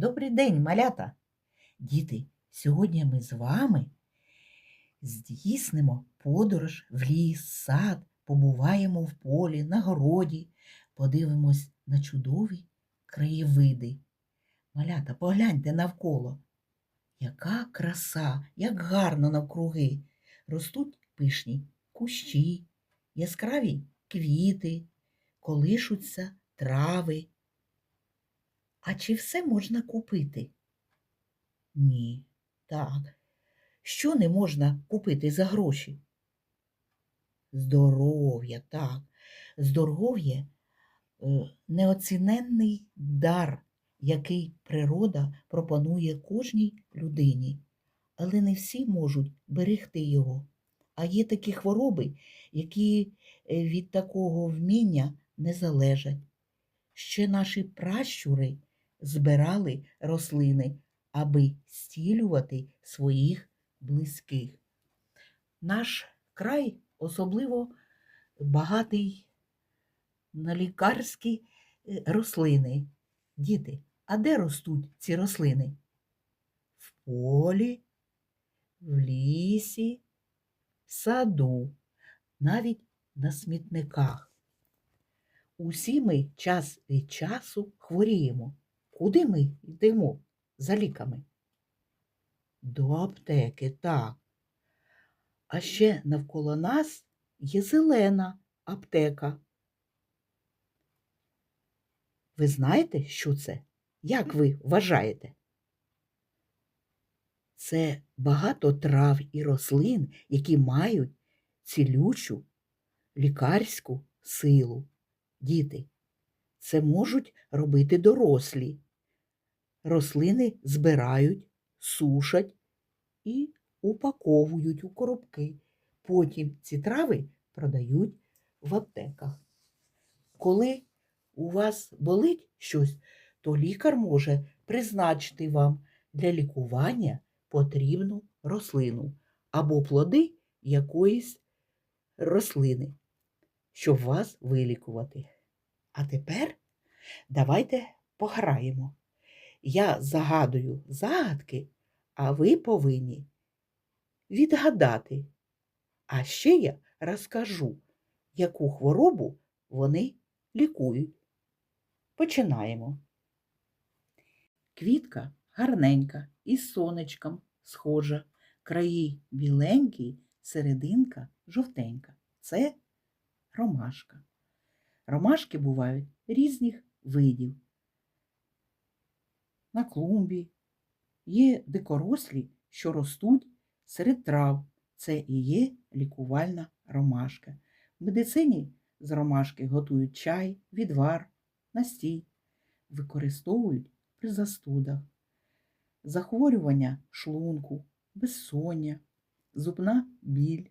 Добрий день, малята! Діти, сьогодні ми з вами здійснимо подорож в ліс, сад, побуваємо в полі, на городі, подивимось на чудові краєвиди. Малята, погляньте навколо. Яка краса, як гарно навкруги. Ростуть пишні кущі, яскраві квіти, колишуться трави. А чи все можна купити? Ні, так. Що не можна купити за гроші? Здоров'я, так. Здоров'я е, неоціненний дар, який природа пропонує кожній людині. Але не всі можуть берегти його. А є такі хвороби, які е, від такого вміння не залежать. Ще наші пращури збирали рослини, аби стілювати своїх близьких. Наш край особливо багатий на лікарські е, рослини. Діти, а де ростуть ці рослини? В полі, в лісі, в саду, навіть на смітниках. Усі ми час від часу хворіємо. Куди ми йдемо за ліками? До аптеки, так. А ще навколо нас є зелена аптека. Ви знаєте, що це? Як ви вважаєте? Це багато трав і рослин, які мають цілючу лікарську силу. Діти, це можуть робити дорослі. Рослини збирають, сушать і упаковують у коробки. Потім ці трави продають в аптеках. Коли у вас болить щось, то лікар може призначити вам для лікування потрібну рослину або плоди якоїсь рослини, щоб вас вилікувати. А тепер давайте пограємо. Я загадую загадки, а ви повинні відгадати. А ще я розкажу, яку хворобу вони лікують. Починаємо. Квітка гарненька, із сонечком схожа, краї біленькі, серединка жовтенька. Це ромашка. Ромашки бувають різних видів. На клумбі. Є дикорослі, що ростуть серед трав. Це і є лікувальна ромашка. В медицині з ромашки готують чай, відвар, настій, використовують при застудах, захворювання шлунку, безсоння, зубна біль,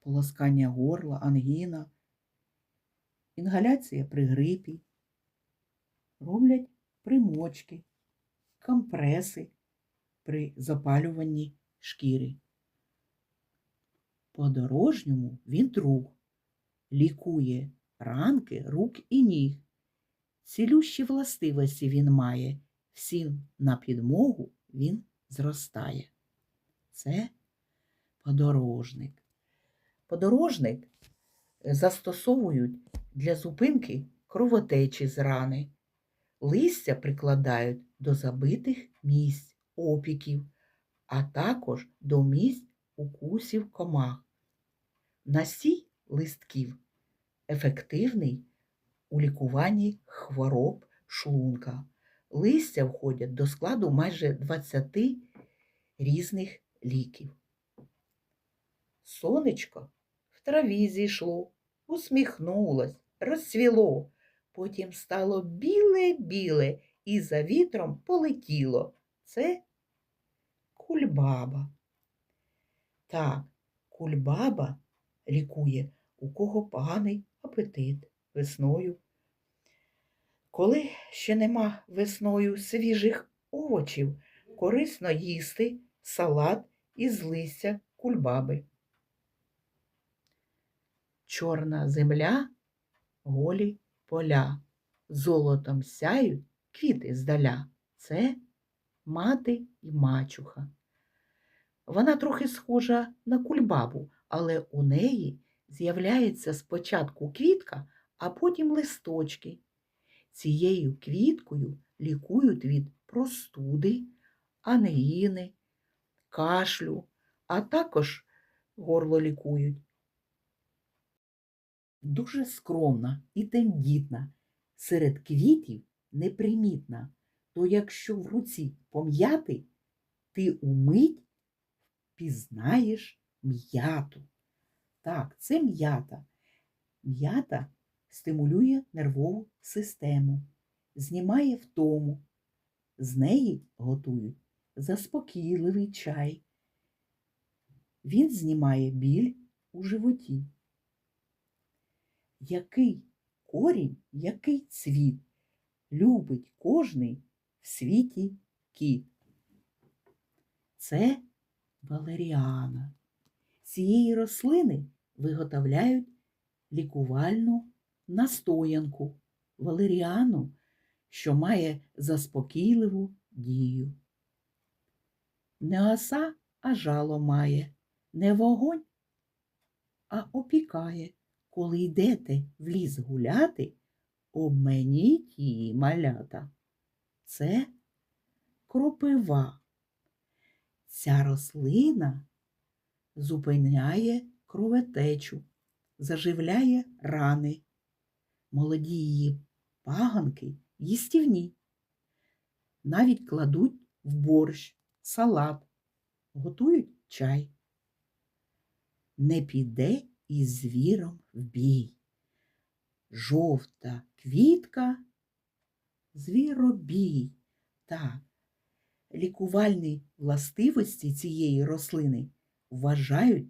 полоскання горла, ангіна, інгаляція при грипі, роблять примочки, компреси при запалюванні шкіри. По-дорожньому він друг, лікує ранки, рук і ніг. Цілющі властивості він має, всім на підмогу він зростає. Це подорожник. Подорожник застосовують для зупинки кровотечі з рани. Листя прикладають до забитих місць, опіків, а також до місць укусів комах. Насій листків ефективний у лікуванні хвороб шлунка. Листя входять до складу майже 20 різних ліків. Сонечко в траві зійшло, усміхнулось, розцвіло, потім стало біле-біле і за вітром полетіло. Це кульбаба. Так, кульбаба лікує, у кого поганий апетит весною. Коли ще нема весною свіжих овочів, корисно їсти салат із листя кульбаби. Чорна земля, голі поля, золотом сяють квіти здаля. Це мати і мачуха. Вона трохи схожа на кульбабу, але у неї з'являється спочатку квітка, а потім листочки. Цією квіткою лікують від простуди, ангіни, кашлю, а також горло лікують. Дуже скромна і тендітна, серед квітів непримітна, то якщо в руці пом'яти, ти умить пізнаєш м'яту. Так, це м'ята. М'ята стимулює нервову систему, знімає втому. З неї готують заспокійливий чай. Він знімає біль у животі. Який корінь, який цвіт любить кожний в світі кіт? Це валеріана. Цієї рослини виготовляють лікувальну настоянку валеріану, що має заспокійливу дію. Не оса, а жало має, не вогонь, а опікає. Коли йдете в ліс гуляти, обменіть її малята. Це кропива. Ця рослина зупиняє кровотечу, заживляє рани. Молоді її паганки їстівні. Навіть кладуть в борщ, салат, готують чай. Не піде із звіром в бій. Жовта квітка, звіробій. Так, лікувальні властивості цієї рослини вважають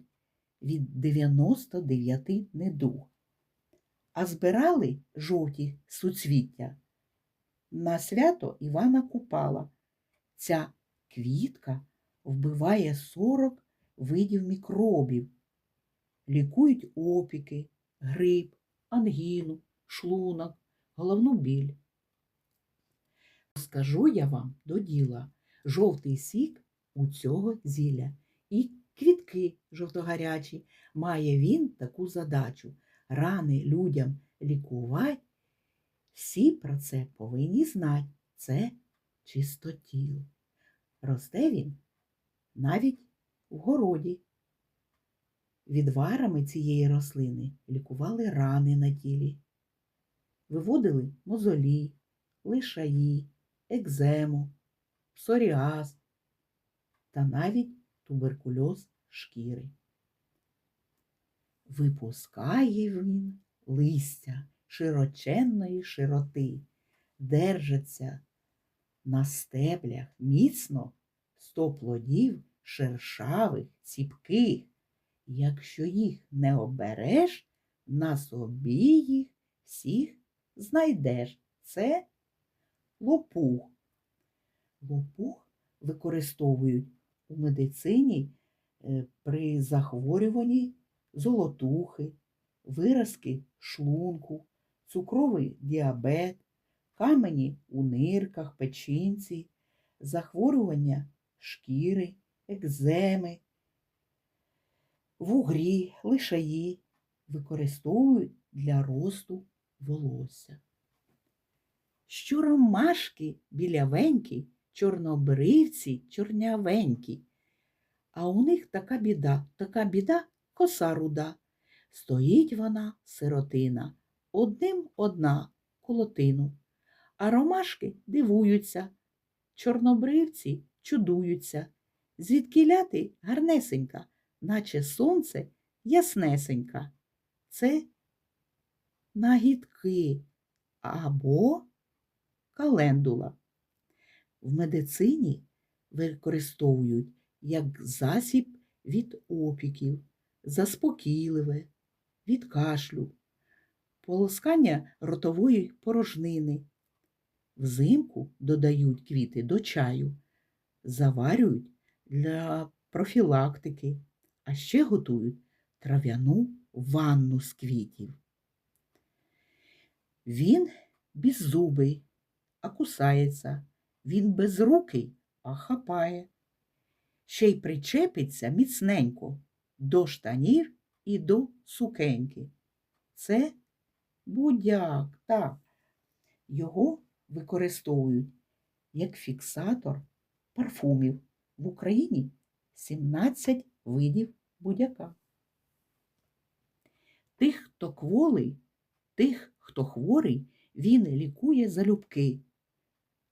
від 99 недуг. А збирали жовті суцвіття на свято Івана Купала. Ця квітка вбиває 40 видів мікробів, лікують опіки, грип, ангіну, шлунок, головну біль. Скажу я вам до діла жовтий сік у цього зілля і квітки жовтогарячі. Має він таку задачу рани людям лікувати. Всі про це повинні знати. Це чистотіл. Росте він навіть в городі. Відварами цієї рослини лікували рани на тілі, виводили мозолі, лишаї, екзему, псоріаз та навіть туберкульоз шкіри. Випускає він листя широченної широти, держаться на стеблях міцно сто плодів шершавих, ціпких. Якщо їх не обереш, на собі їх всіх знайдеш. Це лопух. Лопух використовують у медицині е, при захворюванні золотухи, виразки шлунку, цукровий діабет, камені у нирках, печінці, захворювання шкіри, екземи, вугрі, лишаї використовують для росту волосся. Що ромашки білявенькі, чорнобривці чорнявенькі, а у них така біда, така біда коса руда. Стоїть вона, сиротина, одним одна колотину, а ромашки дивуються, чорнобривці чудуються, звідки ляти гарнесенька, наче сонце яснесенька. Це нагідки або календула. В медицині використовують як засіб від опіків, заспокійливе, від кашлю, полоскання ротової порожнини. Взимку додають квіти до чаю, заварюють для профілактики, а ще готують трав'яну ванну з квітів. Він беззубий, а кусається. Він безрукий, а хапає. Ще й причепиться міцненько до штанів і до сукеньки. Це будяк, так. Його використовують як фіксатор парфумів. В Україні 17 видів будяка. Тих, хто кволий, тих, хто хворий, він лікує залюбки.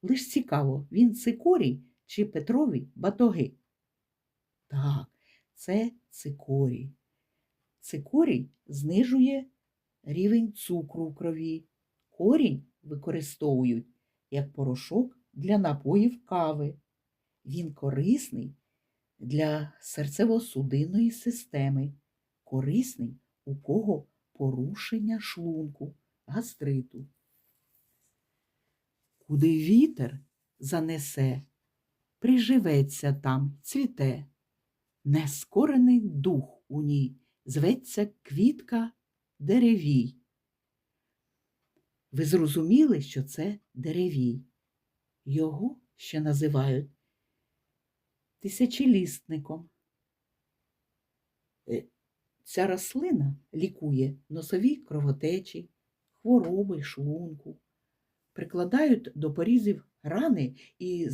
Лиш цікаво, він цикорій чи Петрові батоги? Так, це цикорій. Цикорій знижує рівень цукру в крові. Корінь використовують як порошок для напоїв кави. Він корисний для серцево-судинної системи, корисний у кого порушення шлунку, гастриту. Куди вітер занесе, приживеться там, цвіте, нескорений дух у ній, зветься квітка деревій. Ви зрозуміли, що це деревій. Його ще називають тисячолісником. Е, Ця рослина лікує носові кровотечі, хвороби шлунку, прикладають до порізів рани і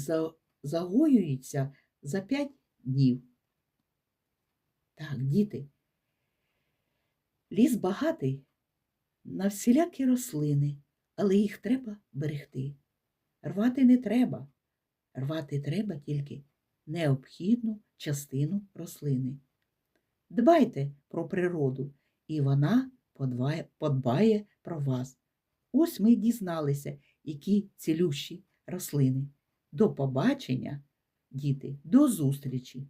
загоюються за 5 днів. Так, діти, ліс багатий на всілякі рослини, але їх треба берегти. Рвати не треба. Рвати треба тільки необхідну частину рослини. Дбайте про природу, і вона подбає, про вас. Ось ми дізналися, які цілющі рослини. До побачення, діти, до зустрічі!